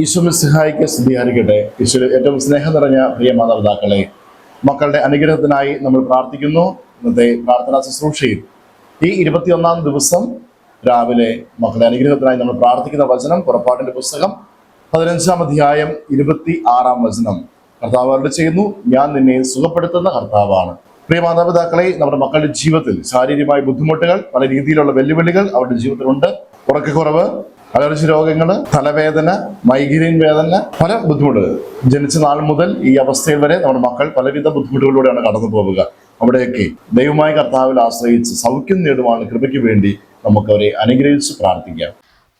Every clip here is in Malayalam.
ഈശ്വമിസ്ഹായിക്ക് സ്തുതിയായിരിക്കട്ടെ. ഈശ്വര ഏറ്റവും സ്നേഹം നിറഞ്ഞ പ്രിയ മാതാപിതാക്കളെ മക്കളുടെ അനുഗ്രഹത്തിനായി നമ്മൾ പ്രാർത്ഥിക്കുന്നു. ഇന്നത്തെ പ്രാർത്ഥനാ ശുശ്രൂഷയിൽ ഈ ഇരുപത്തിയൊന്നാം ദിവസം രാവിലെ മക്കളുടെ അനുഗ്രഹത്തിനായി നമ്മൾ പ്രാർത്ഥിക്കുന്ന വചനം പുറപ്പാടിന്റെ പുസ്തകം പതിനഞ്ചാം അധ്യായം ഇരുപത്തി ആറാം വചനം. കർത്താവ് അവരുടെ ചെയ്യുന്നു ഞാൻ നിന്നെ സുഖപ്പെടുത്തുന്ന കർത്താവാണ്. പ്രിയ മാതാപിതാക്കളെ നമ്മുടെ മക്കളുടെ ജീവിതത്തിൽ ശാരീരികമായ ബുദ്ധിമുട്ടുകൾ പല രീതിയിലുള്ള വെല്ലുവിളികൾ അവരുടെ ജീവിതത്തിലുണ്ട്. ഉറക്കക്കുറവ് അലർജി രോഗങ്ങൾ തലവേദന മൈഗ്രെയിൻ വേദന പല ബുദ്ധിമുട്ടുകൾ. ജനിച്ച നാൾ മുതൽ ഈ അവസ്ഥയിൽ വരെ നമ്മുടെ മക്കൾ പലവിധ ബുദ്ധിമുട്ടുകളിലൂടെയാണ് കടന്നു പോവുക. അവിടെയൊക്കെ ദൈവമായ കർത്താവിൽ ആശ്രയിച്ച് സൗഖ്യം നേടുവാണ് കൃപയ്ക്ക് വേണ്ടി നമുക്ക് അവരെ അനുഗ്രഹിച്ച് പ്രാർത്ഥിക്കാം.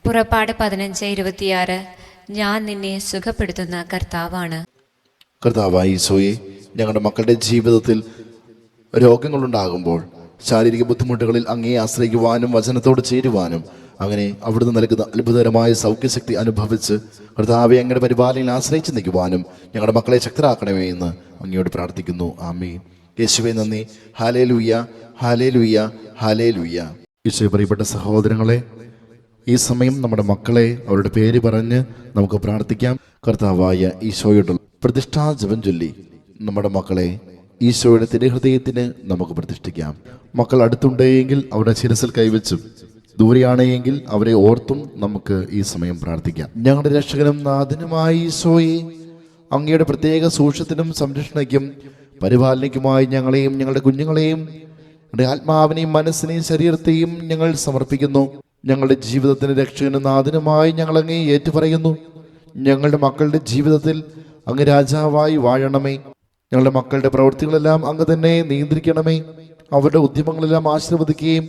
പുറപ്പാട് പതിനഞ്ച് ഇരുപത്തിയാറ് ഞാൻ നിന്നെ സുഖപ്പെടുത്തുന്ന കർത്താവാണ്. കർത്താവായി സോയെ ഞങ്ങളുടെ മക്കളുടെ ജീവിതത്തിൽ രോഗങ്ങളുണ്ടാകുമ്പോൾ ശാരീരിക ബുദ്ധിമുട്ടുകളിൽ അങ്ങേ ആശ്രയിക്കുവാനും വചനത്തോട് ചേരുവാനും അങ്ങനെ അവിടുന്ന് നൽകുന്ന അത്ഭുതകരമായ സൗഖ്യശക്തി അനുഭവിച്ച് കർത്താവെ അങ്ങയുടെ പരിപാലനയിൽ ആശ്രയിച്ച് നിൽക്കുവാനും ഞങ്ങളുടെ മക്കളെ ശക്തരാക്കണമേ എന്ന് അങ്ങയോട് പ്രാർത്ഥിക്കുന്നു. ആമേ യേശുവെ നന്ദി. ഹാലേ ലൂയ്യ ഹാലേ ലൂയ്യ ഹാലേ ലൂയ്യ യേശു പ്രിയപ്പെട്ട സഹോദരങ്ങളെ ഈ സമയം നമ്മുടെ മക്കളെ അവരുടെ പേര് പറഞ്ഞ് നമുക്ക് പ്രാർത്ഥിക്കാം. കർത്താവായ ഈശോയുടെ പ്രതിഷ്ഠാ ജപം ചൊല്ലി നമ്മുടെ മക്കളെ ഈശോയുടെ തിരുഹൃദയത്തിന് നമുക്ക് പ്രതിഷ്ഠിക്കാം. മക്കൾ അടുത്തുണ്ടെങ്കിൽ അവരുടെ ശിരസിൽ കൈവച്ചും ദൂരെയാണെങ്കിൽ അവരെ ഓർത്തും നമുക്ക് ഈ സമയം പ്രാർത്ഥിക്കാം. ഞങ്ങളുടെ രക്ഷകനും നാഥനുമായ ഈശോയെ അങ്ങയുടെ പ്രത്യേക സൂക്ഷ്യത്തിനും സംരക്ഷണയ്ക്കും പരിപാലനയ്ക്കുമായി ഞങ്ങളെയും ഞങ്ങളുടെ കുഞ്ഞുങ്ങളെയും ഞങ്ങളുടെ ആത്മാവിനെയും മനസ്സിനെയും ശരീരത്തെയും ഞങ്ങൾ സമർപ്പിക്കുന്നു. ഞങ്ങളുടെ ജീവിതത്തിന് രക്ഷകനും നാഥനുമായി ഞങ്ങൾ അങ്ങേ ഏറ്റുപറയുന്നു. ഞങ്ങളുടെ മക്കളുടെ ജീവിതത്തിൽ അങ്ങ് രാജാവായി വാഴണമേ. ഞങ്ങളുടെ മക്കളുടെ പ്രവൃത്തികളെല്ലാം അങ്ങ് തന്നെ നിയന്ത്രിക്കണമേ. അവരുടെ ഉദ്യമങ്ങളെല്ലാം ആശീർവദിക്കുകയും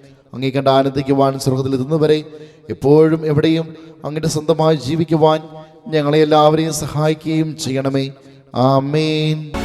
അങ്ങേ ആനന്ദിക്കുവാൻ സ്വർഗത്തിൽ എത്തുന്നവരെ എപ്പോഴും എവിടെയും അങ്ങയുടെ സ്വന്തമായി ജീവിക്കുവാൻ ഞങ്ങളെ എല്ലാവരെയും സഹായിക്കുകയും ചെയ്യണമേ. ആമേൻ.